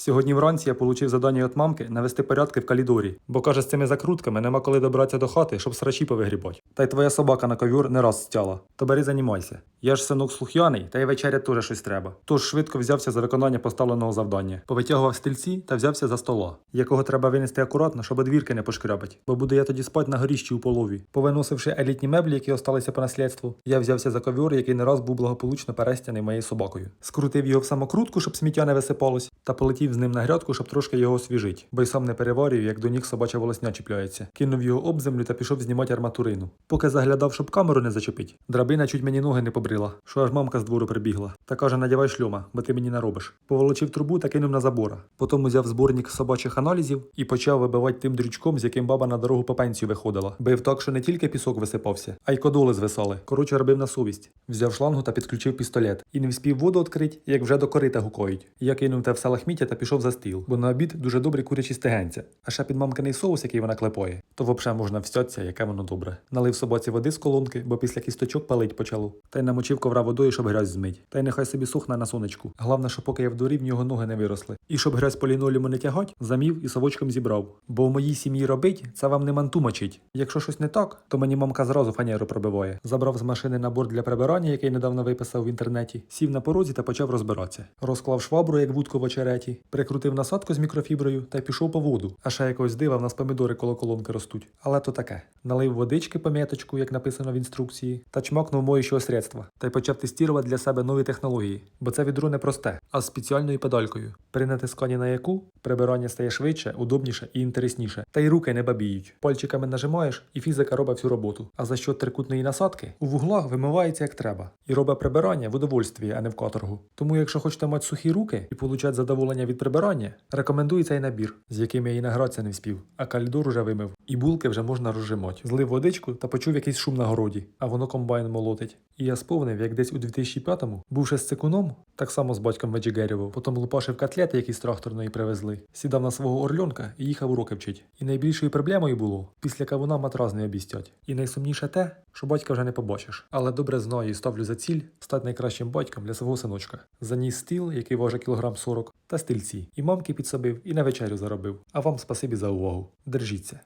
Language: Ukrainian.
Сьогодні вранці я отримав завдання від мамки навести порядки в калідорі, бо каже, з цими закрутками нема коли добратися до хати, щоб срачі повигрібати. Та й твоя собака на ковюр не раз стяла. То бери займайся. Я ж синок слух'яний, та й вечеря теж щось треба. Тож швидко взявся за виконання поставленого завдання. Повитягував стільці та взявся за стола, якого треба винести акуратно, щоб двірки не пошкрябать, бо буду я тоді спати на горіщі у полові. Повиносивши елітні меблі, які осталися по наслідству, я взявся за ковюр, який не раз був благополучно перестяний моєю собакою. Скрутив його в самокрутку, щоб сміття не висипалось, та полетів з ним на грядку, щоб трошки його освіжить, бо й сам не переварюю, як до ніг собача волосня чіпляється. Кинув його об землю та пішов знімати арматурину. Поки заглядав, щоб камеру не зачепить, драбина чуть мені ноги не побрила, що аж мамка з двору прибігла. Та каже, надявай шльома, бо ти мені наробиш. Поволочив трубу та кинув на забора. Потім узяв зборник собачих аналізів і почав вибивати тим дрючком, з яким баба на дорогу по пенсію виходила. Бив так, що не тільки пісок висипався, а й кодоли звисали. Коротше, робив на совість. Взяв шлангу та підключив пістолет. І не вспів воду відкрити, як вже до корита гукають. Я кинув те в салахміття та пішов за стіл, бо на обід дуже добрі курячі стегенця. А ще підмамканий соус, який вона клепоє, то взагалі можна встятися, яке воно добре. Налив собаці води з колонки, бо після кісточок палить почало. Та й намочив ковра водою, щоб грязь змить. Та й нехай собі сухне на сонечку. Головне, що поки я в дворі, в нього ноги не виросли. І щоб грязь по ліноліму не тягать, замів і совочком зібрав. Бо в моїй сім'ї робить, це вам не манту мочить. Якщо щось не так, то мені мамка зразу фанеру пробиває. Забрав з машини набор для прибирання, який недавно виписав в інтернеті, сів на порозі та почав розбиратися. Розклав швабру, як вудку в очереті, прикрутив насадку з мікрофіброю та пішов по воду. А ще якогось дива в нас помідори коло колонки ростуть. Але то таке. Налив водички пам'яточку, як написано в інструкції, та чмокнув моючого средства. Та й почав тестувати для себе нові технології, бо це відро не просте, а з спеціальною педалькою. При натисканні на яку прибирання стає швидше, удобніше і інтересніше. Та й руки не бабіють. Пальчиками нажимаєш, і фізика робить всю роботу. А за що трикутної насадки у вуглах вимивається як треба. І робить прибирання в удовольстві, а не в каторгу. Тому, якщо хочете мати сухі руки і получати задоволення від прибирання, рекомендую цей набір, з яким я і награтися не вспів. А калідор уже вимив. І булки вже можна розжимати. Злив водичку та почув якийсь шум на городі, а воно комбайн молотить. І я сповнив, як десь у 2005-му, бувши з цикуном, так само з батьком Меджигерєву, потім лупашив котлети, які з тракторної привезли, сідав на свого орльонка і їхав уроки вчить. І найбільшою проблемою було, після кавуна матрас не обістять. І найсумніше те, що батька вже не побачиш. Але добре знаю і ставлю за ціль стати найкращим батьком для свого синочка. Заніс стіл, який важить кілограм 40, та стільці. І мамки підсобив, і на вечерю заробив. А вам спасибі за увагу. Держіться.